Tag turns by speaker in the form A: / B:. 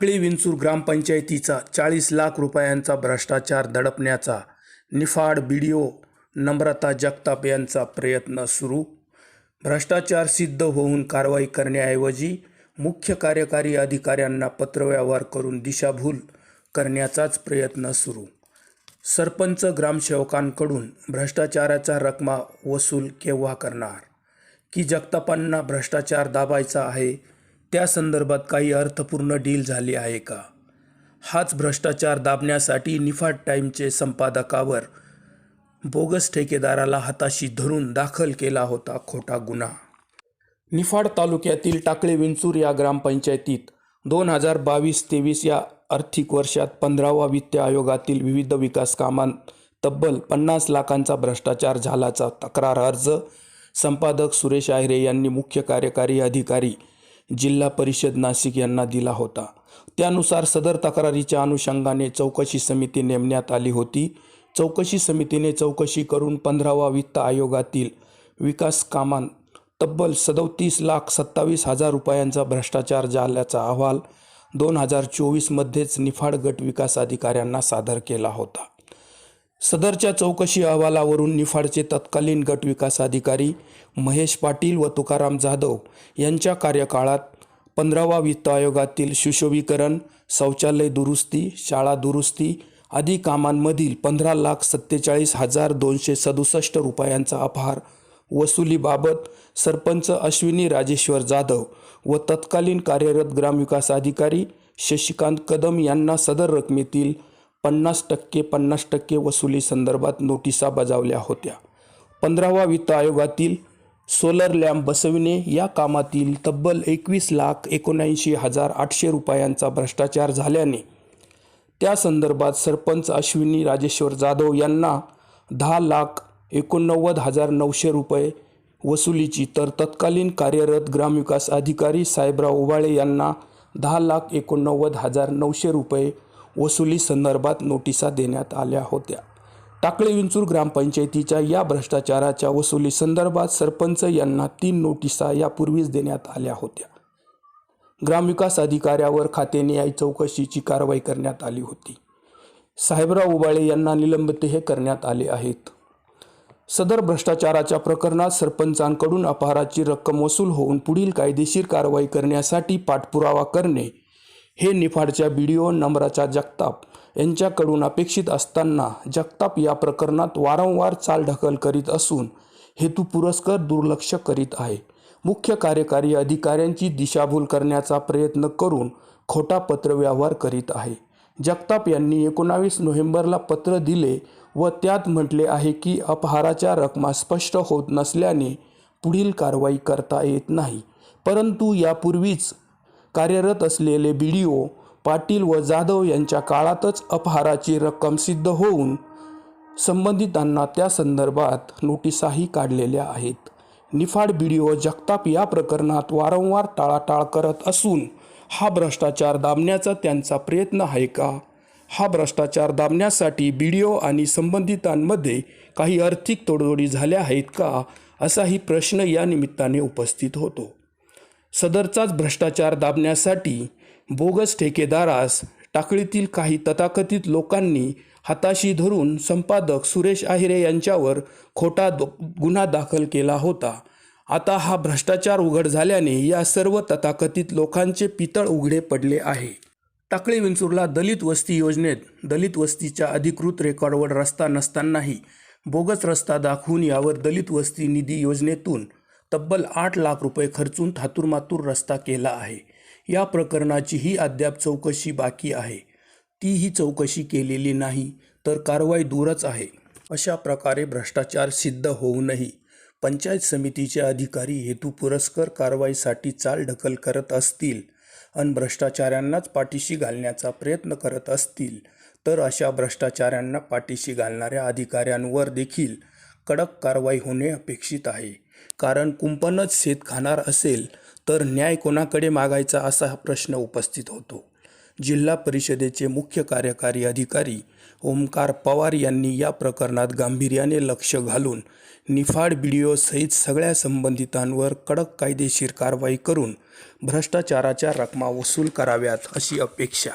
A: टाकळी विंचूर ग्रामपंचायतीचा चाळीस लाख रुपयांचा भ्रष्टाचार दडपण्याचा निफाड बी ओ नम्रता जगताप यांचा प्रयत्न सुरू. भ्रष्टाचार सिद्ध होऊन कारवाई करण्याऐवजी मुख्य कार्यकारी अधिकाऱ्यांना पत्रव्यवहार करून दिशाभूल करण्याचाच प्रयत्न सुरू. सरपंच ग्रामसेवकांकडून भ्रष्टाचाराचा रकमा वसूल केव्हा करणार? की जगतापांना भ्रष्टाचार दाबायचा आहे? त्या संदर्भात काही अर्थपूर्ण डील झाली आहे का? हाच भ्रष्टाचार दाबण्यासाठी निफाड टाईमचे संपादकावर बोगस ठेकेदाराला हाताशी धरून दाखल केला होता खोटा गुन्हा. निफाड तालुक्यातील टाकळे विंचूर या ग्रामपंचायतीत दोन हजार बावीस तेवीस या आर्थिक वर्षात पंधरावा वित्त आयोगातील विविध विकास कामांत तब्बल पन्नास लाखांचा भ्रष्टाचार झाल्याचा तक्रार अर्ज संपादक सुरेश आहिरे यांनी मुख्य कार्यकारी अधिकारी जिल्हा परिषद नाशिक यांना दिला होता. त्यानुसार सदर तक्रारीच्या अनुषंगाने चौकशी समिती नेमण्यात आली होती. चौकशी समितीने चौकशी करून पंधरावा वित्त आयोगातील विकास कामांत तब्बल सदोतीस लाख सत्तावीस हजार रुपयांचा भ्रष्टाचार झाल्याचा अहवाल दोन हजार चोवीसमध्येच निफाड गट विकास अधिकाऱ्यांना सादर केला होता. सदरच्या चौकशी अहवालावरून निफाडचे तत्कालीन गट विकास अधिकारी महेश पाटील व तुकाराम जाधव यांच्या कार्यकाळात पंधरावा वित्त आयोगातील सुशोभीकरण शौचालय दुरुस्ती शाळा दुरुस्ती आदी कामांमधील पंधरा लाख सत्तेचाळीस हजार दोनशे सदुसष्ट रुपयांचा अपहार वसुलीबाबत सरपंच अश्विनी राजेश्वर जाधव व तत्कालीन कार्यरत ग्रामविकास अधिकारी शशिकांत कदम यांना सदर रकमेतील पन्नास टक्के पन्नास टक्के वसुली संदर्भात नोटिसा बजावल्या होत्या. पंधरावा वित्त आयोगातील सोलर लॅम्प बसविणे या कामातील तब्बल एकवीस लाख एकोणऐंशी हजार आठशे रुपयांचा भ्रष्टाचार झाल्याने त्या संदर्भात सरपंच अश्विनी राजेश्वर जाधव यांना दहा लाख एकोणनव्वद हजार नऊशे रुपये वसुलीची तर तत्कालीन कार्यरत ग्रामविकास अधिकारी साहेबराव ओबाळे यांना दहा लाख एकोणनव्वद हजार नऊशे रुपये वसुली संदर्भात नोटिसा देण्यात आल्या होत्या. टाकळे विंचूर ग्रामपंचायतीच्या या भ्रष्टाचाराच्या वसुली संदर्भात सरपंच यांना तीन नोटिसा यापूर्वीच देण्यात आल्या होत्या. ग्रामविकास अधिकाऱ्यावर खातेन्यायी चौकशीची कारवाई करण्यात आली होती. साहेबराव उबाळे यांना निलंबितही करण्यात आले आहेत. सदर भ्रष्टाचाराच्या प्रकरणात सरपंचांकडून अपहाराची रक्कम वसूल होऊन पुढील कायदेशीर कारवाई करण्यासाठी पाठपुरावा करणे हे निफाडच्या बी डी ओ नम्राचा जगताप यांच्याकडून अपेक्षित असताना जगताप या प्रकरणात वारंवार चालढकल करीत असून हेतू पुरस्कर दुर्लक्ष करीत आहे. मुख्य कार्यकारी अधिकाऱ्यांची दिशाभूल करण्याचा प्रयत्न करून खोटा पत्रव्यवहार करीत आहे. जगताप यांनी एकोणावीस नोव्हेंबरला पत्र दिले व त्यात म्हटले आहे की अपहाराच्या रकमा स्पष्ट होत नसल्याने पुढील कारवाई करता येत नाही. परंतु यापूर्वीच कार्यरत असलेले बी डी ओ पाटील व जाधव यांच्या काळातच अपहाराची रक्कम सिद्ध होऊन संबंधितांना त्या संदर्भात नोटिसाही काढलेल्या आहेत. Niphad B D O Jagtap या प्रकरणात वारंवार टाळाटाळ करत असून हा भ्रष्टाचार दाबण्याचा त्यांचा प्रयत्न आहे का? हा भ्रष्टाचार दाबण्यासाठी बी डी ओ आणि संबंधितांमध्ये काही आर्थिक तोडजोडी झाल्या आहेत का? असाही प्रश्न या निमित्ताने उपस्थित होतो. सदरचाच भ्रष्टाचार दाबण्यासाठी बोगस ठेकेदारास टाकळीतील काही तथाकथित लोकांनी हाताशी धरून संपादक सुरेश आहिरे यांच्यावर खोटा दो गुन्हा दाखल केला होता. आता हा भ्रष्टाचार उघड झाल्याने या सर्व तथाकथित लोकांचे पितळ उघडे पडले आहे. टाकळी विंचूरला दलित वस्ती योजनेत दलित वस्तीच्या अधिकृत रेकॉर्डवर रस्ता नसतानाही बोगस रस्ता दाखवून यावर दलित वस्ती निधी योजनेतून तब्बल आठ लाख रुपये खर्चून थातूरमातूर रस्ता केला आहे. या प्रकरणाची ही अद्याप चौकशी बाकी आहे. तीही चौकशी केलेली नाही तर कारवाई दूरच आहे. अशा प्रकारे भ्रष्टाचार सिद्ध होऊनही पंचायत समितीचे अधिकारी हेतू पुरस्कर कारवाईसाठी चालढकल करत असतील अन भ्रष्टाचाऱ्यांनाच पाठीशी घालण्याचा प्रयत्न करत असतील तर अशा भ्रष्टाचाऱ्यांना पाठीशी घालणाऱ्या अधिकाऱ्यांवर देखील कडक कारवाई होणे अपेक्षित आहे. कारण कुंपणच शेत खाणार असेल तर न्याय कोणाकडे मागायचा असा प्रश्न उपस्थित होतो. जिल्हा परिषदेचे मुख्य कार्यकारी अधिकारी ओमकार पवार यांनी या प्रकरणात गांभीर्याने लक्ष घालून निफाड बीडीओसहित सगळ्या संबंधितांवर कडक कायदेशीर कारवाई करून भ्रष्टाचाराच्या रकमा वसूल कराव्यात अशी अपेक्षा